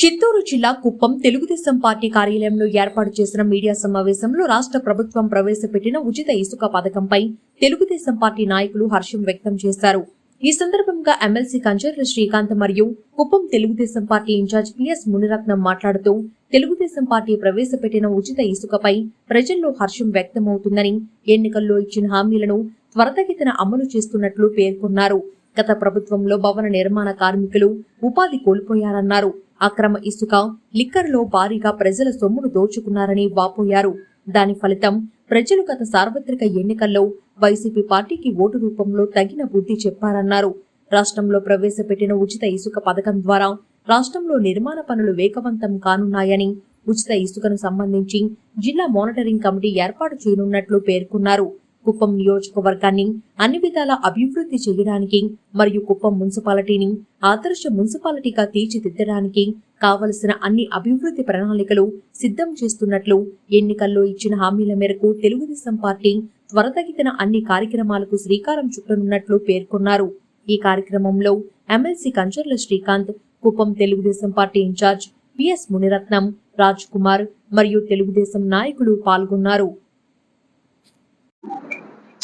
చిత్తూరు జిల్లా కుప్పం తెలుగుదేశం పార్టీ కార్యాలయంలో ఏర్పాటు చేసిన మీడియా సమావేశంలో రాష్ట్ర ప్రభుత్వం ప్రవేశపెట్టిన ఉచిత ఇసుక పథకంపై తెలుగుదేశం పార్టీ నాయకులు హర్షం వ్యక్తం చేశారు. ఈ సందర్భంగా ఎమ్మెల్సీ కంచర్ల శ్రీకాంత్ మరియు Kuppam Telugu Desam party incharge PS Muniratnam మాట్లాడుతూ తెలుగుదేశం పార్టీ ప్రవేశపెట్టిన ఉచిత ఇసుకపై ప్రజల్లో హర్షం వ్యక్తమవుతుందని ఎన్నికల్లో ఇచ్చిన హామీలను త్వరతగతిన అమలు చేస్తున్నట్లు పేర్కొన్నారు. గత ప్రభుత్వంలో భవన నిర్మాణ కార్మికులు ఉపాధి కోల్పోయారన్నారు. అక్రమ ఇసుక లిక్కర్లో భారీగా ప్రజల సొమ్మును దోచుకున్నారని వాపోయారు. దాని ఫలితం ప్రజలు గత సార్వత్రిక ఎన్నికల్లో వైసీపీ పార్టీకి ఓటు రూపంలో తగిన బుద్ధి చెప్పారన్నారు. రాష్ట్రంలో ప్రవేశపెట్టిన ఉచిత ఇసుక పథకం ద్వారా రాష్ట్రంలో నిర్మాణ పనులు వేగవంతం కానున్నాయని ఉచిత ఇసుకను సంబంధించి జిల్లా మానిటరింగ్ కమిటీ ఏర్పాటు చేయనున్నట్లు పేర్కొన్నారు. కుప్పం నియోజకవర్గాన్ని అన్ని విధాల అభివృద్ధి చేయడానికి మరియు కుప్పం మున్సిపాలిటీని ఆదర్శ మున్సిపాలిటీగా తీర్చిదిద్దడానికి కావలసిన అన్ని అభివృద్ధి ప్రణాళికలు సిద్ధం చేస్తున్నట్లు ఎన్నికల్లో ఇచ్చిన హామీల మేరకు తెలుగుదేశం పార్టీ త్వరతగిన అన్ని కార్యక్రమాలకు శ్రీకారం చుట్టనున్నట్లు పేర్కొన్నారు. ఈ కార్యక్రమంలో MLC Kancharla Srikanth Kuppam Telugu Desam party incharge PS Muniratnam Raj Kumar మరియు తెలుగుదేశం నాయకులు పాల్గొన్నారు.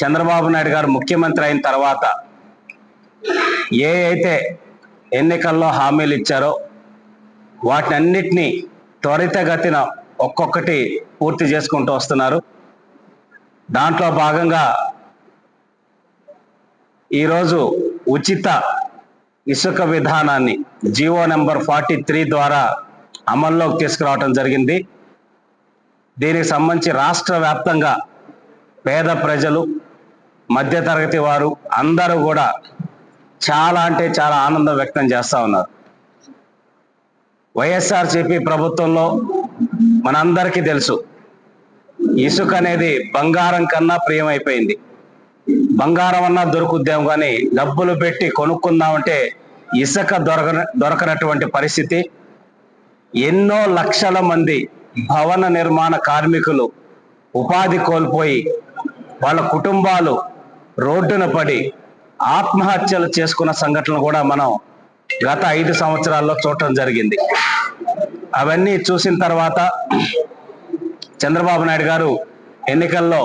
చంద్రబాబు నాయుడు గారు ముఖ్యమంత్రి అయిన తర్వాత ఏ అయితే ఎన్నికల్లో హామీలు ఇచ్చారో వాటినన్నిటినీ త్వరితగతిన ఒక్కొక్కటి పూర్తి చేసుకుంటూ వస్తున్నారు. దాంట్లో భాగంగా ఈరోజు ఉచిత ఇసుక విధానాన్ని జియో నెంబర్ ఫార్టీ త్రీ ద్వారా అమల్లోకి తీసుకురావటం జరిగింది. దీనికి సంబంధించి రాష్ట్ర వ్యాప్తంగా పేద ప్రజలు మధ్యతరగతి వారు అందరూ కూడా చాలా అంటే చాలా ఆనందం వ్యక్తం చేస్తూ ఉన్నారు. వైఎస్ఆర్సిపి ప్రభుత్వంలో మనందరికీ తెలుసు ఇసుక అనేది బంగారం కన్నా ప్రియమైపోయింది. బంగారం అన్నా దొరుకుద్దాం కానీ డబ్బులు పెట్టి కొనుక్కుందామంటే ఇసుక దొరక దొరకనటువంటి పరిస్థితి. ఎన్నో లక్షల మంది భవన నిర్మాణ కార్మికులు ఉపాధి కోల్పోయి వాళ్ళ కుటుంబాలు రోడ్డున పడి ఆత్మహత్యలు చేసుకున్న సంఘటనలు కూడా మనం గత ఐదు సంవత్సరాల్లో చూడటం జరిగింది. అవన్నీ చూసిన తర్వాత చంద్రబాబు నాయుడు గారు ఎన్నికల్లో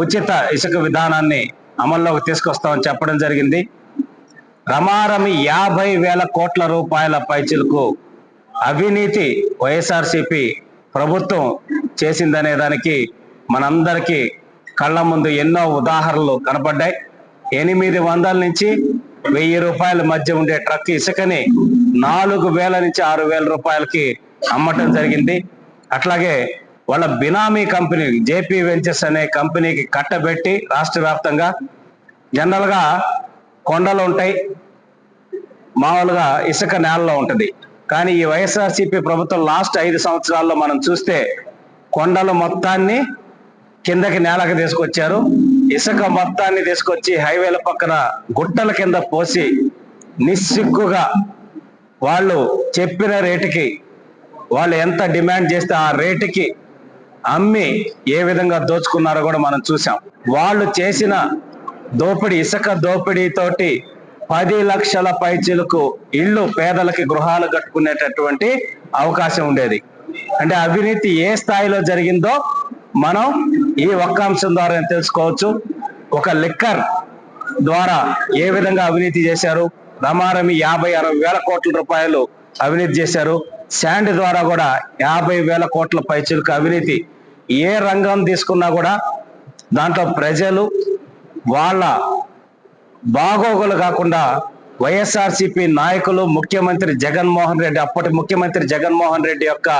ఉచిత ఇసుక విధానాన్ని అమల్లోకి తీసుకొస్తామని చెప్పడం జరిగింది. రమారమి యాభై వేల కోట్ల రూపాయల పైచిలకు అవినీతి వైఎస్ఆర్సిపి ప్రభుత్వం చేసిందనే దానికి మనందరికీ కళ్ళ ముందు ఎన్నో ఉదాహరణలు కనపడ్డాయి ఎనిమిది వందల నుంచి వెయ్యి రూపాయల మధ్య ఉండే ట్రక్ ఇసుకని నాలుగు వేల నుంచి ఆరు వేల రూపాయలకి అమ్మటం జరిగింది. అట్లాగే వాళ్ళ బినామీ కంపెనీ జేపీ వెంచర్స్ అనే కంపెనీకి కట్టబెట్టి రాష్ట్ర వ్యాప్తంగా జనరల్గా కొండలు ఉంటాయి. మామూలుగా ఇసుక నేలలో ఉంటుంది. కానీ ఈ వైఎస్ఆర్సీపీ ప్రభుత్వం లాస్ట్ ఐదు సంవత్సరాల్లో మనం చూస్తే కొండలు మొత్తాన్ని కిందకి నేలకు తీసుకొచ్చారు. ఇసుక మొత్తాన్ని తీసుకొచ్చి హైవేల పక్కన గుట్టల కింద పోసి నిస్సిగ్గుగా వాళ్ళు చెప్పిన రేటుకి వాళ్ళు ఎంత డిమాండ్ చేస్తే ఆ రేటుకి అమ్మి ఏ విధంగా దోచుకున్నారో కూడా మనం చూసాం వాళ్ళు చేసిన దోపిడీ ఇసుక దోపిడీతోటి పది లక్షల పైచీలకు ఇళ్ళు పేదలకి గృహాలు కట్టుకునేటటువంటి అవకాశం ఉండేది. అంటే అవినీతి ఏ స్థాయిలో జరిగిందో మనం ఈ ఒక్క అంశం ద్వారా తెలుసుకోవచ్చు. ఒక లిక్కర్ ద్వారా ఏ విధంగా అవినీతి చేశారు? రమారమి యాభై అరవై వేల కోట్ల రూపాయలు అవినీతి చేశారు. శాండ్ ద్వారా కూడా యాభై వేల కోట్ల పైచులకు అవినీతి. ఏ రంగం తీసుకున్నా కూడా దాంట్లో ప్రజలు వాళ్ళ బాగోగులు కాకుండా వైఎస్ఆర్సిపి నాయకులు ముఖ్యమంత్రి జగన్మోహన్ రెడ్డి అప్పటి ముఖ్యమంత్రి జగన్మోహన్ రెడ్డి యొక్క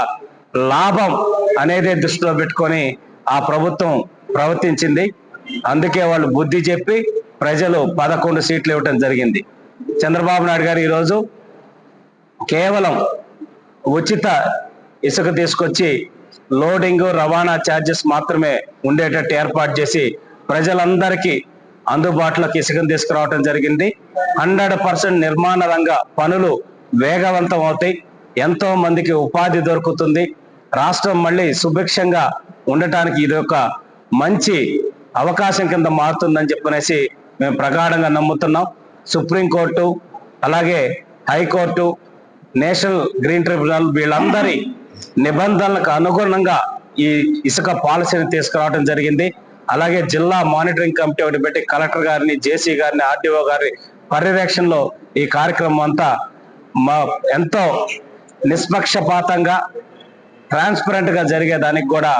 లాభం అనేది దృష్టిలో పెట్టుకొని ఆ ప్రభుత్వం ప్రవర్తించింది. అందుకే వాళ్ళు బుద్ధి చెప్పి ప్రజలు పదకొండు సీట్లు ఇవ్వటం జరిగింది. చంద్రబాబు నాయుడు గారు ఈరోజు కేవలం ఉచిత ఇసుక తీసుకొచ్చి లోడింగ్ రవాణా ఛార్జెస్ మాత్రమే ఉండేటట్టు ఏర్పాటు చేసి ప్రజలందరికీ అందుబాటులోకి ఇసుకను తీసుకురావడం జరిగింది. హండ్రెడ్ పర్సెంట్ నిర్మాణ రంగ పనులు వేగవంతం అవుతాయి. ఎంతో మందికి ఉపాధి దొరుకుతుంది. రాష్ట్రం మళ్ళీ సుభిక్షంగా ఉండటానికి ఇది ఒక మంచి అవకాశం కింద మారుతుందని చెప్పనేసి మేము ప్రగాఢంగా నమ్ముతున్నాం. సుప్రీంకోర్టు అలాగే హైకోర్టు నేషనల్ గ్రీన్ ట్రిబ్యునల్ వీళ్ళందరి నిబంధనలకు అనుగుణంగా ఈ ఇసుక పాలసీని తీసుకురావడం జరిగింది. అలాగే జిల్లా మానిటరింగ్ కమిటీ ఒకటి పెట్టి కలెక్టర్ గారిని జేసీ గారిని ఆర్డీఓ గారి పర్యవేక్షణలో ఈ కార్యక్రమం అంతా మా ఎంతో నిష్పక్షపాతంగా ట్రాన్స్పరెంట్గా జరిగేదానికి కూడా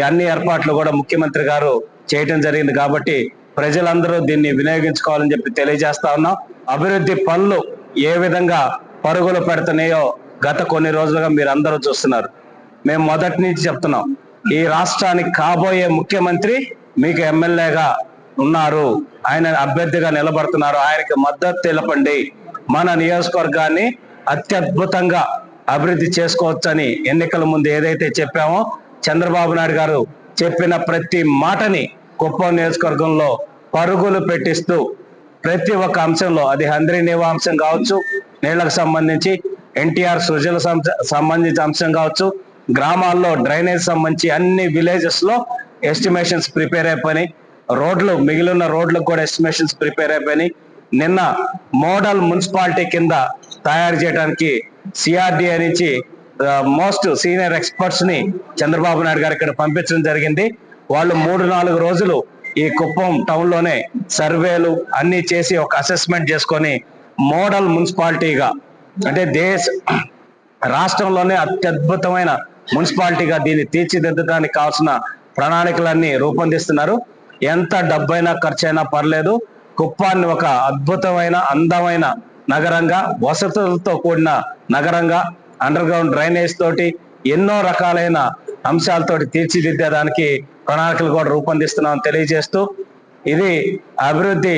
అన్ని ఏర్పాట్లు కూడా ముఖ్యమంత్రి గారు చేయటం జరిగింది కాబట్టి ప్రజలందరూ దీన్ని వినియోగించుకోవాలని చెప్పి తెలియజేస్తా ఉన్నాం. అభివృద్ధి పనులు ఏ విధంగా పరుగులు పెడుతున్నాయో గత కొన్ని రోజులుగా మీరు అందరూ చూస్తున్నారు. మేము మొదటి నుంచి చెప్తున్నాం ఈ రాష్ట్రానికి కాబోయే ముఖ్యమంత్రి మీకు ఎమ్మెల్యేగా ఉన్నారు. ఆయన అభ్యర్థిగా నిలబడుతున్నారు. ఆయనకి మద్దతు తెలపండి. మన నియోజకవర్గాన్ని అత్యద్భుతంగా అభివృద్ధి చేసుకోవచ్చని ఎన్నికల ముందు ఏదైతే చెప్పామో చంద్రబాబు నాయుడు గారు చెప్పిన ప్రతి మాటని కుప్పం నియోజకవర్గంలో పరుగులు పెట్టిస్తూ ప్రతి ఒక్క అంశంలో అది హంద్రి నివా అంశం కావచ్చు నీళ్ళకు సంబంధించి ఎన్టీఆర్ సృజల సంబంధించి సంబంధించిన అంశం కావచ్చు గ్రామాల్లో డ్రైనేజ్ సంబంధించి అన్ని విలేజెస్లో ఎస్టిమేషన్స్ ప్రిపేర్ అయిపోయినాయి. రోడ్లు మిగిలిన రోడ్లకు కూడా ఎస్టిమేషన్స్ ప్రిపేర్ అయిపోయినాయి. నిన్న మోడల్ మున్సిపాలిటీ కింద తయారు చేయడానికి సిఆర్డిఏ నుంచి మోస్ట్ సీనియర్ ఎక్స్పర్ట్స్ని చంద్రబాబు నాయుడు గారు ఇక్కడ పంపించడం జరిగింది. వాళ్ళు మూడు నాలుగు రోజులు ఈ కుప్పం టౌన్లోనే సర్వేలు అన్ని చేసి ఒక అసెస్మెంట్ చేసుకొని మోడల్ మున్సిపాలిటీగా అంటే దేశ రాష్ట్రంలోనే అత్యద్భుతమైన మున్సిపాలిటీగా దీన్ని తీర్చిదిద్దడానికి కావాల్సిన ప్రణాళికలన్నీ రూపొందిస్తున్నారు. ఎంత డబ్బైనా ఖర్చైనా పర్లేదు. కుప్పాన్ని ఒక అద్భుతమైన అందమైన నగరంగా వసతులతో కూడిన నగరంగా అండర్ గ్రౌండ్ డ్రైనేజ్ తోటి ఎన్నో రకాలైన అంశాలతోటి తీర్చిదిద్దేదానికి ప్రణాళికలు కూడా రూపొందిస్తున్నామని తెలియజేస్తూ ఇది అభివృద్ధి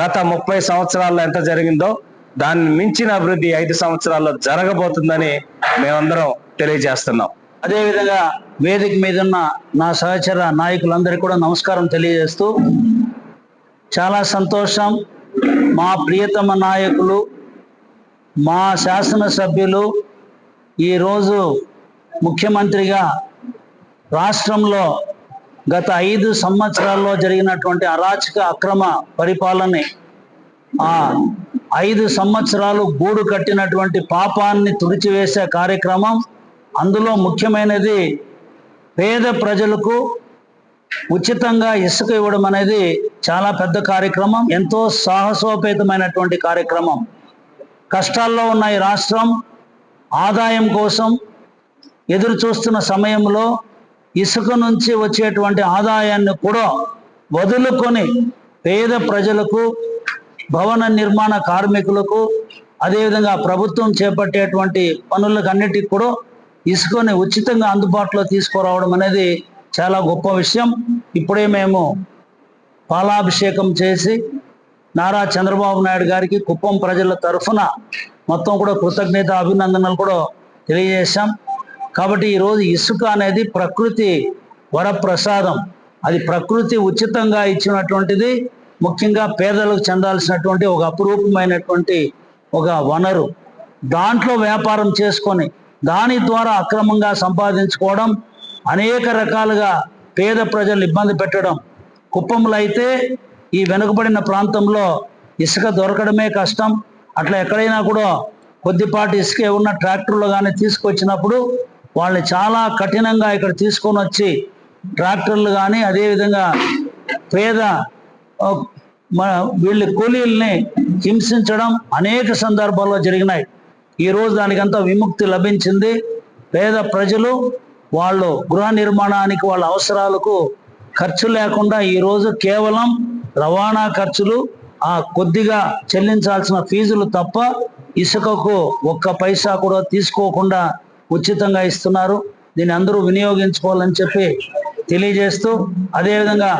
గత ముప్పై సంవత్సరాల్లో ఎంత జరిగిందో దాన్ని మించిన అభివృద్ధి ఐదు సంవత్సరాల్లో జరగబోతుందని మేమందరం తెలియజేస్తున్నాం. అదేవిధంగా వేదిక మీద ఉన్న నా సహచర నాయకులందరికీ కూడా నమస్కారం తెలియజేస్తూ చాలా సంతోషం. మా ప్రియతమ నాయకులు మా శాసనసభ్యులు ఈరోజు ముఖ్యమంత్రిగా రాష్ట్రంలో గత ఐదు సంవత్సరాల్లో జరిగినటువంటి అరాచక అక్రమ పరిపాలనని ఆ ఐదు సంవత్సరాలు గూడు కట్టినటువంటి పాపాన్ని తుడిచివేసే కార్యక్రమం అందులో ముఖ్యమైనది పేద ప్రజలకు ఉచితంగా ఇసుక ఇవ్వడం అనేది చాలా పెద్ద కార్యక్రమం ఎంతో సాహసోపేతమైనటువంటి కార్యక్రమం. కష్టాల్లో ఉన్న ఈ రాష్ట్రం ఆదాయం కోసం ఎదురు చూస్తున్న సమయంలో ఇసుక నుంచి వచ్చేటువంటి ఆదాయాన్ని కూడా వదులుకొని పేద ప్రజలకు భవన నిర్మాణ కార్మికులకు అదేవిధంగా ప్రభుత్వం చేపట్టేటువంటి పనులకన్నిటికి కూడా ఇసుకని ఉచితంగా అందుబాటులో తీసుకురావడం అనేది చాలా గొప్ప విషయం. ఇప్పుడే మేము పాలాభిషేకం చేసి నారా చంద్రబాబు నాయుడు గారికి కుప్పం ప్రజల తరఫున మొత్తం కూడా కృతజ్ఞత అభినందనలు కూడా తెలియజేశాం. కాబట్టి ఈరోజు ఇసుక అనేది ప్రకృతి వరప్రసాదం. అది ప్రకృతి ఉచితంగా ఇచ్చినటువంటిది ముఖ్యంగా పేదలకు చెందాల్సినటువంటి ఒక అపురూపమైనటువంటి ఒక వనరు. దాంట్లో వ్యాపారం చేసుకొని దాని ద్వారా అక్రమంగా సంపాదించుకోవడం అనేక రకాలుగా పేద ప్రజలు ఇబ్బంది పెట్టడం. కుప్పంలో అయితే ఈ వెనుకబడిన ప్రాంతంలో ఇసుక దొరకడమే కష్టం. అట్లా ఎక్కడైనా కూడా కొద్దిపాటి ఇసుకే ఉన్న ట్రాక్టర్లు కానీ తీసుకొచ్చినప్పుడు వాళ్ళని చాలా కఠినంగా ఇక్కడ తీసుకొని వచ్చి ట్రాక్టర్లు కానీ అదేవిధంగా పేద వీళ్ళ కూలీల్ని హింసించడం అనేక సందర్భాల్లో జరిగినాయి. ఈరోజు దానికంతా విముక్తి లభించింది. పేద ప్రజలు వాళ్ళు గృహ నిర్మాణానికి వాళ్ళ అవసరాలకు ఖర్చు లేకుండా ఈరోజు కేవలం రవాణా ఖర్చులు ఆ కొద్దిగా చెల్లించాల్సిన ఫీజులు తప్ప ఇసుకకు ఒక్క పైసా కూడా తీసుకోకుండా ఉచితంగా ఇస్తున్నారు. దీన్ని అందరూ వినియోగించుకోవాలని చెప్పి తెలియజేస్తూ అదేవిధంగా